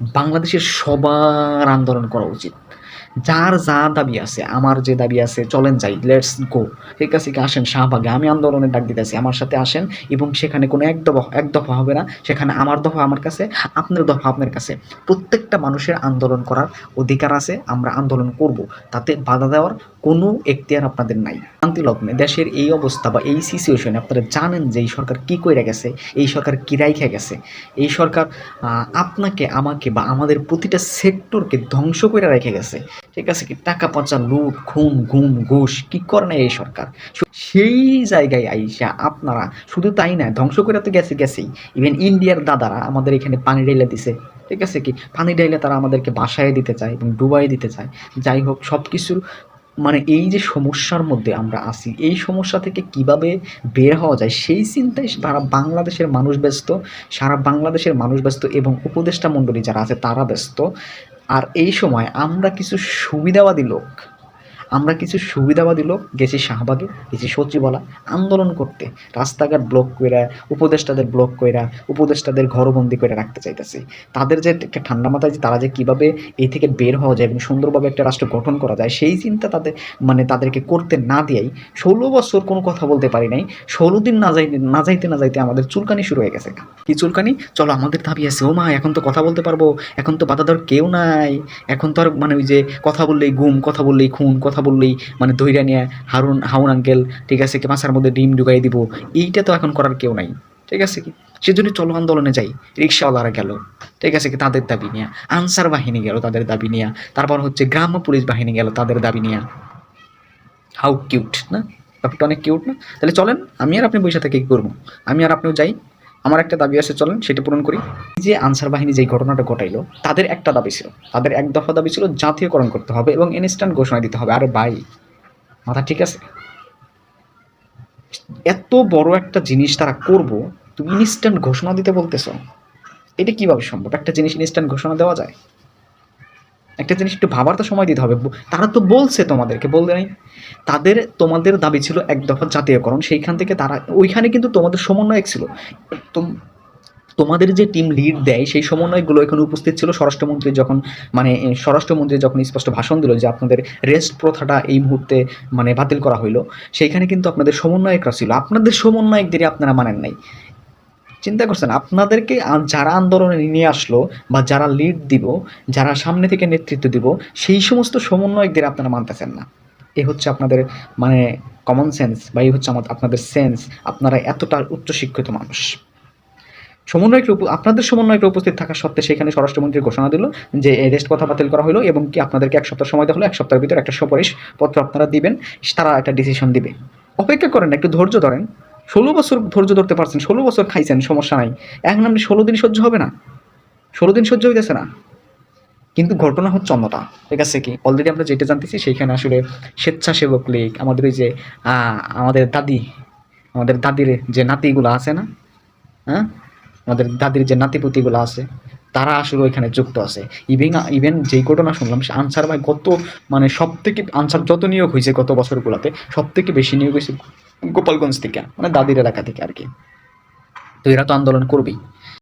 বাংলাদেশের সবার আন্দোলন করা উচিত। যার যা দাবি আছে, আমার যে দাবি আছে, চলেন যাই লেটস গো ঠিক আছে কি? আসেন শাহবাগে। আমি আন্দোলনের ডাক দিতেছি, আমার সাথে আসেন এবং সেখানে কোনো এক দফা এক দফা হবে না, সেখানে আমার দফা আমার কাছে, আপনার দফা আপনার কাছে। প্রত্যেকটা মানুষের আন্দোলন করার অধিকার আছে, আমরা আন্দোলন করব। তাতে বাধা দেওয়ার কোনো এখতিয়ার আপনাদের নাই। শান্তি লগ্নে দেশের এই অবস্থা বা এই সিচুয়েশনে আপনারা জানেন যে এই সরকার কী করে গেছে, এই সরকার কী রাইখে গেছে। এই সরকার আপনাকে, আমাকে বা আমাদের প্রতিটা সেক্টরকে ধ্বংস করে রেখে গেছে। ঠিক আছে কি? টাকা পয়সা, লুট, খুন, গুম, ঘুষ, কি করে না এই সরকার? সেই জায়গায় আইসা আপনারা শুধু তাই না, ধ্বংস করে তো গেছে গেছেই। ইভেন ইন্ডিয়ার দাদারা আমাদের এখানে পানি ঢেলে দিছে। ঠিক আছে কি? পানি ঢেলে তারা আমাদেরকে বাসায় দিতে চায় এবং ডুবাই দিতে চায়। যাই হোক সব কিছুর মানে এই যে সমস্যার মধ্যে আমরা আছি, এই সমস্যা থেকে কীভাবে বের হওয়া যায়, সেই চিন্তায় সারা বাংলাদেশের মানুষ ব্যস্ত, সারা বাংলাদেশের মানুষ ব্যস্ত এবং উপদেষ্টা মণ্ডলী যারা আছে তারা ব্যস্ত। আর এই সময় আমরা কিছু সুবিধাবাদী লোক। আমরা কিছু সুবিধাবাদী লোক গেছি শাহবাগে, গেছি সচিবালয় আন্দোলন করতে। রাস্তাঘাট ব্লক কইরা, উপদেষ্টাদের ব্লক কইরা, উপদেষ্টাদের ঘরবন্দি করে রাখতে চাইতেছি। তাদের যে একটা ঠান্ডা মাথায় যে তারা যে কীভাবে এই থেকে বের হওয়া যায় এবং সুন্দরভাবে একটা রাষ্ট্র গঠন করা যায়, সেই চিন্তা তাদের মানে তাদেরকে করতে না দিয়েই ষোলো বছর কোনো কথা বলতে পারি নাই। ষোলো দিন না যাইতে না যাইতে না যাইতে আমাদের চুলকানি শুরু হয়ে গেছে কি চুলকানি? চলো আমাদের দাবি আছে। ও মা, এখন তো কথা বলতে পারব। এখন তো বাধা ধর কেউ নাই। এখন তো আর মানে ওই যে কথা বললেই গুম কথা বললেই খুন, কথা বললেই মানে ধৈর্য নিয়ে হারুন হাউন আঙ্কেল ঠিক আছে, কি মাছের মধ্যে ডিম ঢুকাই দিব, এইটা তো এখন করার কেউ নাই, ঠিক আছে কি? সেজন্য চলো আন্দোলনে যাই, রিক্সাওয়ালারা গেল, ঠিক আছে কি? তাদের দাবি নিয়ে, আনসার বাহিনী গেল তাদের দাবি নিয়ে, তারপর হচ্ছে গ্রাম্য পুলিশ বাহিনী গেল তাদের দাবি নিয়ে। হাউ কিউট না? ব্যাপারটা অনেক কিউট না? তাহলে চলেন, আমি আর আপনি বৈশা থেকে কী করব? আমি আর আপনিও যাই আমার একটা দাবি আছে, চলেন সেটা পূরণ করি। যে আনসার বাহিনী যেই ঘটনাটা ঘটাইলো, তাদের একটা দাবি ছিল। তাদের এক দফা দাবি ছিল, জাতীয়করণ করতে হবে এবং ইনস্ট্যান্ট ঘোষণা দিতে হবে। আরে ভাই, মাথা ঠিক আছে? এত বড় একটা জিনিস তারা করব, তুমি ইনস্ট্যান্ট ঘোষণা দিতে বলতেছ। এটা কীভাবে সম্ভব? একটা জিনিস ইনস্ট্যান্ট ঘোষণা দেওয়া যায়? একটা জিনিস একটু ভাবার তো সময় দিতে হবে। তারা তো বলছে তোমাদেরকে বলতে নাই। তাদের, তোমাদের দাবি ছিল এক দফা জাতীয়করণ, সেইখান থেকে তারা, ওইখানে কিন্তু তোমাদের সমন্বয়ক ছিল। তোম- তোমাদের যে টিম লিড দেয়, সেই সমন্বয়গুলো এখানে উপস্থিত ছিল। স্বরাষ্ট্রমন্ত্রী যখন মানে স্বরাষ্ট্রমন্ত্রী যখন স্পষ্ট ভাষণ দিল যে আপনাদের রেস্ট প্রথাটা এই মুহূর্তে মানে বাতিল করা হইল, সেইখানে কিন্তু আপনাদের সমন্বয়করা ছিল। আপনাদের সমন্বয়কদেরই আপনারা মানেন নাই। চিন্তা করছেন, আপনাদেরকে যারা আন্দোলনে নিয়ে আসলো বা যারা লিড দিব, যারা সামনে থেকে নেতৃত্ব দিব, সেই সমস্ত সমন্বয়কদের আপনারা মানতেছেন না। এ হচ্ছে আপনাদের মানে কমন সেন্স বা এই হচ্ছে আমাদের, আপনাদের সেন্স আপনারা এতটা উচ্চশিক্ষিত মানুষ। সমন্বয়কের উপ- আপনাদের সমন্বয়কের উপস্থিত থাকা সত্ত্বে সেখানে স্বরাষ্ট্রমন্ত্রী ঘোষণা দিল যে রেস্ট কথা বাতিল করা হলো এবং কি আপনাদেরকে এক সপ্তাহ সময় দেওয়া হলো, এক সপ্তাহের ভিতরে একটা সুপারিশ পত্র আপনারা দিবেন, তারা একটা ডিসিশন দিবে। অপেক্ষা করেন, একটু ধৈর্য ধরেন। ষোলো বছর ধৈর্য ধরতে পারছেন, ষোলো বছর খাইছেন, সমস্যা নাই। এখন আপনি ষোলো দিন সহ্য হবে না। ষোলো দিন সহ্য হইতেছে না। কিন্তু ঘটনা হচ্ছে অন্যটা, ঠিক আছে কি? অলরেডি আমরা যেটা জানতেছি সেইখানে আসলে স্বেচ্ছাসেবক লীগ, আমাদের ওই যে আমাদের দাদি, আমাদের দাদির যে নাতিগুলো আছে না? হ্যাঁ? আমাদের দাদির যে নাতিপুতিগুলো আছে তারা আসলে ওইখানে যুক্ত আছে। ইভেন ইভেন যেই ঘটনা শুনলাম আনসার ভাই গত মানে সব থেকে আনসার যত নিয়োগ হয়েছে গত বছরগুলোতে সব থেকে বেশি নিয়োগ হয়েছে গোপালগঞ্জ থেকে মানে দাদির এলাকা থেকে আর কি। তো এরা তো আন্দোলন করবেই।